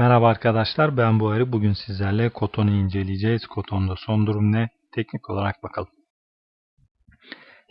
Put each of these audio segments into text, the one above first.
Merhaba arkadaşlar ben Buhari. Bugün sizlerle Koton'u inceleyeceğiz. Koton'da son durum ne? Teknik olarak bakalım.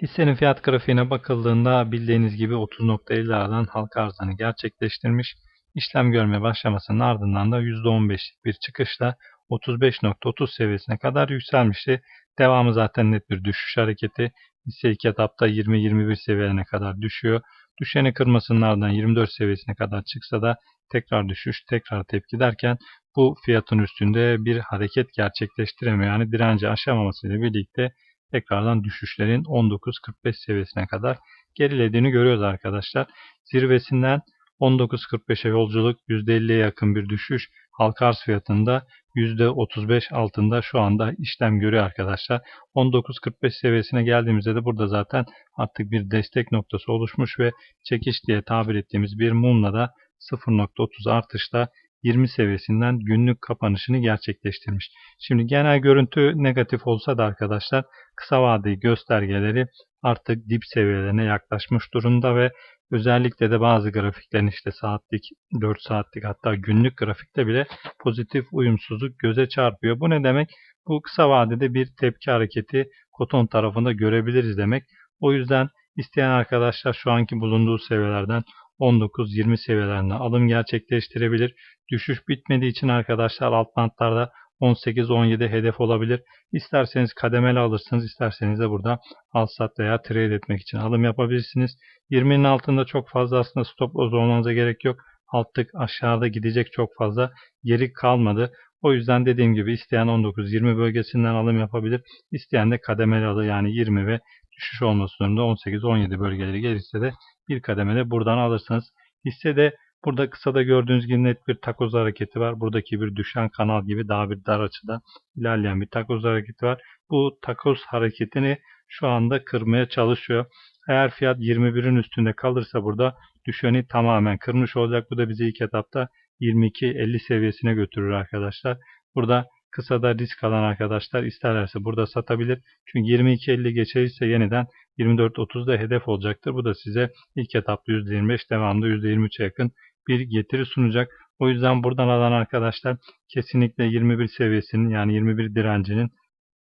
Hissenin fiyat grafiğine bakıldığında bildiğiniz gibi 30.50'lerden halka arzını gerçekleştirmiş. İşlem görmeye başlamasının ardından da %15'lik bir çıkışla 35.30 seviyesine kadar yükselmişti. Devamı zaten net bir düşüş hareketi. Hisse ilk etapta 20-21 seviyelerine kadar düşüyor. Düşeni kırmasının ardından 24 seviyesine kadar çıksa da tekrar düşüş, tekrar tepki derken bu fiyatın üstünde bir hareket gerçekleştiremiyor. Yani direnci aşamamasıyla birlikte tekrardan düşüşlerin 19.45 seviyesine kadar gerilediğini görüyoruz arkadaşlar. Zirvesinden 19.45'e yolculuk %50'ye yakın bir düşüş. Halka arz fiyatında %35 altında şu anda işlem görüyor arkadaşlar. 19.45 seviyesine geldiğimizde de burada zaten artık bir destek noktası oluşmuş ve çekiş diye tabir ettiğimiz bir mumla da 0.30 artışla 20 seviyesinden günlük kapanışını gerçekleştirmiş. Şimdi genel görüntü negatif olsa da arkadaşlar kısa vadeli göstergeleri artık dip seviyelerine yaklaşmış durumda ve özellikle de bazı grafiklerin işte saatlik, 4 saatlik hatta günlük grafikte bile pozitif uyumsuzluk göze çarpıyor. Bu ne demek? Bu kısa vadede bir tepki hareketi Koton tarafında görebiliriz demek. O yüzden isteyen arkadaşlar şu anki bulunduğu seviyelerden 19-20 seviyelerinde alım gerçekleştirebilir. Düşüş bitmediği için arkadaşlar alt bantlarda 18-17 hedef olabilir. İsterseniz kademeli alırsınız, isterseniz de burada al sat veya trade etmek için alım yapabilirsiniz. 20'nin altında çok fazla aslında stop loss olmanıza gerek yok. Altlık aşağıda gidecek çok fazla geri kalmadı. O yüzden dediğim gibi isteyen 19-20 bölgesinden alım yapabilir. İsteyen de kademeli alır yani 20 ve düşüş olması durumunda 18-17 bölgeleri gelirse de bir kademede buradan alırsınız. Hisse de burada kısada gördüğünüz gibi net bir takoz hareketi var. Buradaki bir düşen kanal gibi daha bir dar açıda ilerleyen bir takoz hareketi var. Bu takoz hareketini şu anda kırmaya çalışıyor. Eğer fiyat 21'in üstünde kalırsa burada düşeni tamamen kırmış olacak. Bu da bizi ilk etapta 22-50 seviyesine götürür arkadaşlar. Burada kısada risk alan arkadaşlar isterlerse burada satabilir. Çünkü 22-50 geçerse yeniden 24-30'da hedef olacaktır. Bu da size ilk etapta %25 devamlı %23'e yakın bir getiri sunacak. O yüzden buradan alan arkadaşlar kesinlikle 21 seviyesinin yani 21 direncinin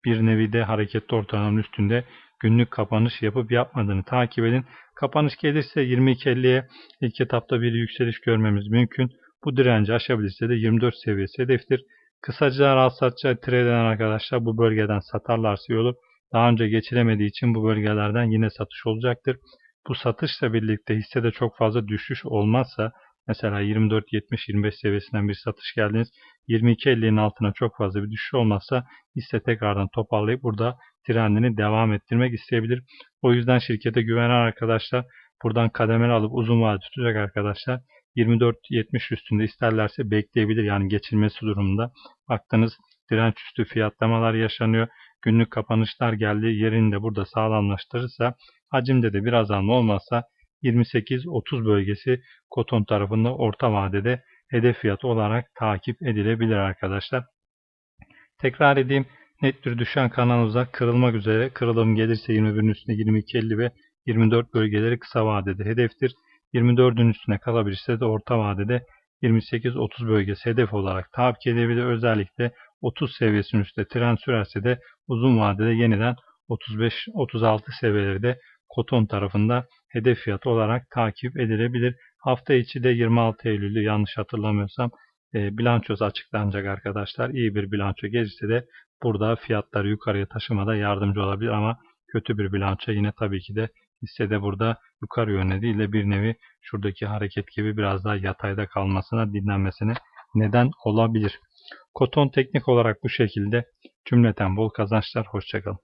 bir nevi de hareketli ortalamanın üstünde günlük kapanış yapıp yapmadığını takip edin. Kapanış gelirse 22.50'ye ilk etapta bir yükseliş görmemiz mümkün. Bu direnci aşabilirse de 24 seviyesi hedeftir. Kısaca al satça trade eden arkadaşlar bu bölgeden satarlarsa iyi olur. Daha önce geçilemediği için bu bölgelerden yine satış olacaktır. Bu satışla birlikte hissede çok fazla düşüş olmazsa mesela 24-70-25 seviyesinden bir satış geldiniz. 22-50'nin altına çok fazla bir düşüş olmazsa hisse tekrardan toparlayıp burada trendini devam ettirmek isteyebilir. O yüzden şirkete güvenen arkadaşlar buradan kademeli alıp uzun vade tutacak arkadaşlar 24-70 üstünde isterlerse bekleyebilir. Yani geçilmesi durumunda. Baktınız direnç üstü fiyatlamalar yaşanıyor. Günlük kapanışlar geldi. Yerini de burada sağlamlaştırırsa hacimde de bir azalma olmazsa 28-30 bölgesi Koton tarafında orta vadede hedef fiyatı olarak takip edilebilir arkadaşlar. Tekrar edeyim. Net bir düşen kanalımıza kırılmak üzere. Kırılım gelirse 21'in üstünde 22-50 ve 24 bölgeleri kısa vadede hedeftir. 24'ün üstüne kalabilirse de orta vadede 28-30 bölgesi hedef olarak takip edebilir. Özellikle 30 seviyesinin üstte trend sürerse de uzun vadede yeniden 35-36 seviyeleri de Koton tarafında hedef fiyatı olarak takip edilebilir. Hafta içi de 26 Eylül'de yanlış hatırlamıyorsam e, bilançosu açıklanacak arkadaşlar. İyi bir bilanço gelirse de burada fiyatları yukarıya taşımada yardımcı olabilir ama kötü bir bilanço yine tabii ki de hissede burada yukarı de bir nevi şuradaki hareket gibi biraz daha yatayda kalmasına, dinlenmesine neden olabilir. Koton teknik olarak bu şekilde cümleten bol kazançlar. Hoşçakalın.